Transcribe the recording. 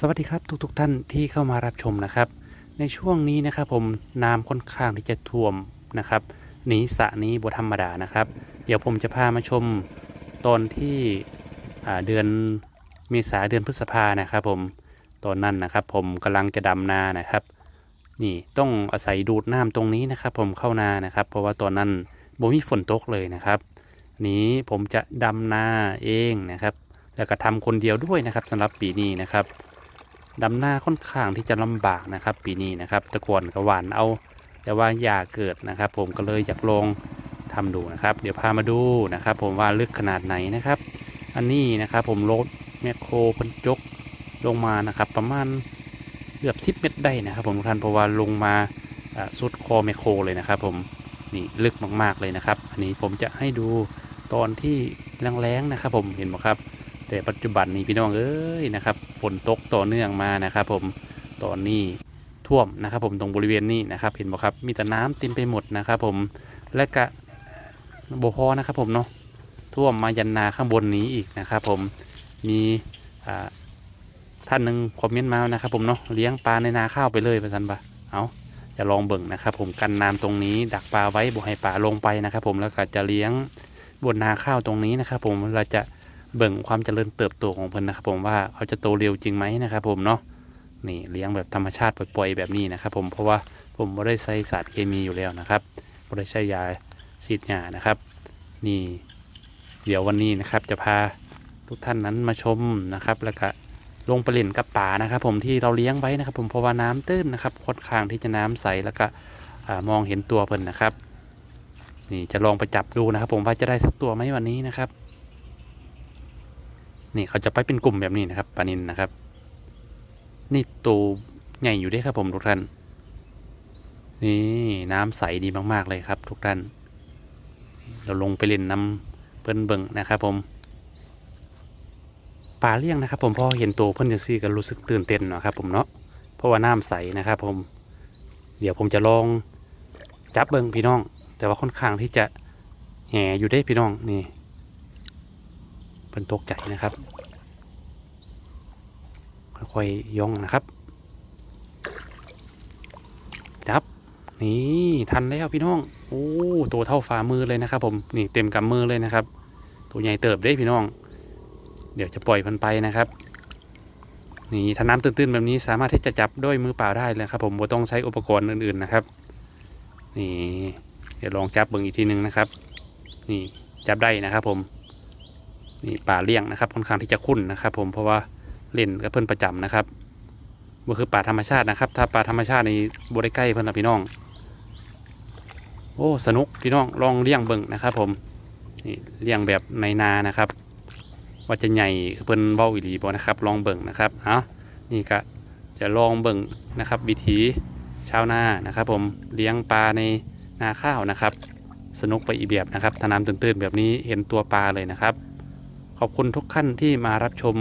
สวัสดีครับทุกๆทท่านที่เข้ามารับชมนะครับ ในช่วงนี้นะครับผมน้ำค่อนข้างที่จะท่วมนะครับหนีสระนี้บธรรมดานะครับ เดี๋ยวผมจะพามาชมตอนที่เดือนเมษาเดือนพฤษภานะครับผมตอนนั้นนะครับ ผมกำลังจะดำนานะครับ นี่ต้องอาศัยดูดน้ำตรงนี้นะครับ ผมเข้านานะครับ เพราะว่าตอนนั้นบ่มีฝนตกเลยนะครับ นี้ผมจะดำนาเองนะครับ แล้วก็ทำคนเดียวด้วยนะครับสำหรับปีนี้นะครับ ดำหน้าค่อนข้างที่จะลำบากนะครับ ปีนี้นะครับตะกอนก็หวานเอา แต่ว่าอยากเกิดนะครับ ผมก็เลยอยากลองทำดูนะครับ เดี๋ยวพามาดูนะครับ ผมว่าลึกขนาดไหนนะครับ อันนี้นะครับผมรถแมคโครพันยกลงมานะครับ ประมาณเกือบ 10 เมตรได้นะครับ ผมทุกท่านเพราะว่าลงมาอ่าสุดคอแมคโครเลยนะครับ ผมนี่ลึกมากๆเลยนะครับ อันนี้ผมจะให้ดูตอนที่แรงๆนะครับ ผมเห็นไหมครับ แต่ปัจจุบันนี้พี่น้องเอ้ยนะครับฝนตกต่อเนื่องมานะครับ ผมตอนนี้ท่วมนะครับ ผมตรงบริเวณนี้นะครับ เห็นบ่ครับมีแต่น้ำเต็มไปหมดนะครับ ผมและกะโบพอนะครับ ผมเนาะท่วมมายันนาข้างบนนี้อีกนะครับ ผมมีท่านหนึ่งคอมเมนต์มานะครับ ผมเนาะเลี้ยงปลาในนาข้าวไปเลยประสันปะเอาจะลองเบิ่งนะครับ ผมกันน้ำตรงนี้ดักปลาไว้บ่ให้ปลาลงไปนะครับ ผมแล้วก็จะเลี้ยงบนนาข้าวตรงนี้นะครับ ผมเราจะ เบิ่งความเจริญเติบโตของเพิ่นนะครับผมว่าเขาจะโตเร็วจริงไหมนะครับผมเนาะนี่เลี้ยงแบบธรรมชาติปล่อยๆแบบนี้นะครับผมเพราะว่าผมไม่ได้ใส่สารเคมีอยู่แล้วนะครับไม่ได้ใช้ยาฉีดยานะครับ นี่ เดี๋ยววันนี้นะครับจะพาทุกท่านนั้นมาชมนะครับ แล้วก็ลงไปเล่นกับป่านะครับ ผมที่เราเลี้ยงไว้นะครับ ผมเพราะว่าน้ำตื้นนะครับค่อนข้างที่จะน้ำใสแล้วก็มองเห็นตัวเพิ่นนะครับ นี่จะลองไปจับดูนะครับ ผมว่าจะได้สักตัวไหมวันนี้นะครับ นี่เขาจะไปเป็นกลุ่มแบบนี้นะครับปลานินนะครับ นี่ตัวใหญ่อยู่ด้วยครับผมทุกท่าน นี่น้ำใสดีมากๆเลยครับ ทุกท่าน เราลงไปเล่นน้ำเพิ่นเบิ่งนะครับ ผมปลาเลี้ยงนะครับ ผมพอเห็นตัวเพิ่นจะซี่ก็รู้สึกตื่นเต้นเนาะครับผมเนาะเพราะว่าน้ำใสนะครับ ผม เดี๋ยวผมจะลองจับเบิ่งพี่น้อง แต่ว่าค่อนข้างที่จะแห่อยู่ได้พี่น้องนี่ เป็นตกใจนะครับ ค่อยๆย่องนะครับจับ นี่ทันแล้วพี่น้อง โอ้ตัวเท่าฝ่ามือเลยนะครับ ผมนี่เต็มกำมือเลยนะครับ ตัวใหญ่เติบได้พี่น้อง เดี๋ยวจะปล่อยมันไปนะครับนี่ถ้าน้ำตื้นๆแบบนี้สามารถที่จะจับด้วยมือเปล่าได้เลยครับ ผมไม่ต้องใช้อุปกรณ์อื่นๆนะครับ นี่ เดี๋ยวลองจับเบิ่งอีกทีหนึ่งนะครับ นี่จับได้นะครับผม นี่ป่าเลี้ยงนะครับค่อนข้างที่จะคุ้นนะครับ ผมเพราะว่าเล่นกับเพื่อนประจำนะครับมันคือป่าธรรมชาตินะครับ ถ้าป่าธรรมชาติในบริใกล้เพื่อนพี่น้อง โอ้สนุกพี่น้องลองเลี้ยงเบิ่งนะครับ ผมนี่เลี้ยงแบบในนานะครับ ว่าจะใหญ่เพิ่นเบ้าอีหลีบ่นะครับ ลองเบิ่งนะครับเอานี่ก็จะลองเบิ่งนะครับ วิถีชาวนานะครับ ผมเลี้ยงปลาในนาข้าวนะครับ สนุกไปอีกแบบนะครับถ้าน้ำตื้นๆแบบนี้เห็นตัวปลาเลยนะครับ ขอบคุณทุกขั้นที่มารับชม